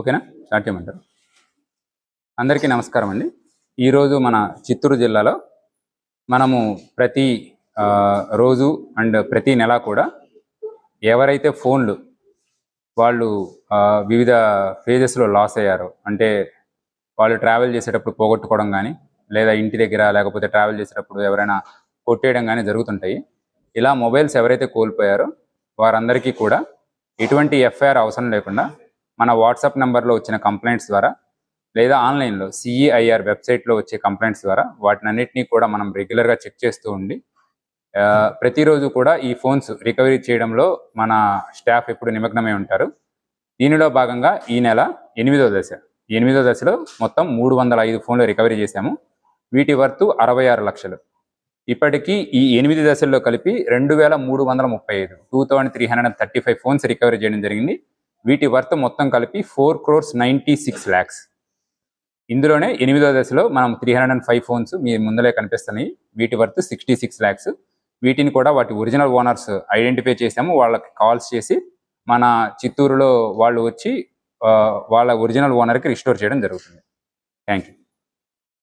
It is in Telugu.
ఓకేనా? స్టార్ట్ చేయమంటారు? అందరికీ నమస్కారం అండి. ఈరోజు మన చిత్తూరు జిల్లాలో మనము ప్రతి రోజు అండ్ ప్రతి నెల కూడా ఎవరైతే ఫోన్లు వాళ్ళు వివిధ ఫేజెస్లో లాస్ అయ్యారో అంటే వాళ్ళు ట్రావెల్ చేసేటప్పుడు పోగొట్టుకోవడం కానీ లేదా ఇంటి దగ్గర లేకపోతే ట్రావెల్ చేసేటప్పుడు ఎవరైనా కొట్టేయడం కానీ జరుగుతుంటాయి. ఇలా మొబైల్స్ ఎవరైతే కోల్పోయారో వారందరికీ కూడా ఎటువంటి ఎఫ్ఐఆర్ అవసరం లేకుండా మన వాట్సాప్ నెంబర్లో వచ్చిన కంప్లైంట్స్ ద్వారా లేదా ఆన్లైన్లో సిఈఐఆర్ వెబ్సైట్లో వచ్చే కంప్లైంట్స్ ద్వారా వాటినన్నిటినీ కూడా మనం రెగ్యులర్గా చెక్ చేస్తూ ఉండి ప్రతిరోజు కూడా ఈ ఫోన్స్ రికవరీ చేయడంలో మన స్టాఫ్ ఎప్పుడు నిమగ్నమై ఉంటారు. దీనిలో భాగంగా ఈ నెల ఎనిమిదో దశ ఎనిమిదో దశలో మొత్తం మూడు వందల ఐదు ఫోన్లు రికవరీ చేశాము. వీటి వర్తు అరవై ఆరు లక్షలు. ఇప్పటికీ ఈ ఎనిమిది దశల్లో కలిపి రెండు వేల మూడు వందల ముప్పై ఐదు two thousand three hundred and thirty five phones recovery చేయడం జరిగింది. వీటి వర్త్ మొత్తం కలిపి four crores ninety six lakhs. ఇందులోనే ఎనిమిదో దశలో మనం three hundred and five phones మీ ముందలే కనిపిస్తున్నాయి. వీటి వర్త్ సిక్స్టీ సిక్స్ ల్యాక్స్. వీటిని కూడా వాటి ఒరిజినల్ ఓనర్స్ ఐడెంటిఫై చేసాము వాళ్ళకి కాల్స్ చేసి మన చిత్తూరులో వాళ్ళు వచ్చి వాళ్ళ ఒరిజినల్ ఓనర్కి రిస్టోర్ చేయడం జరుగుతుంది. Thank you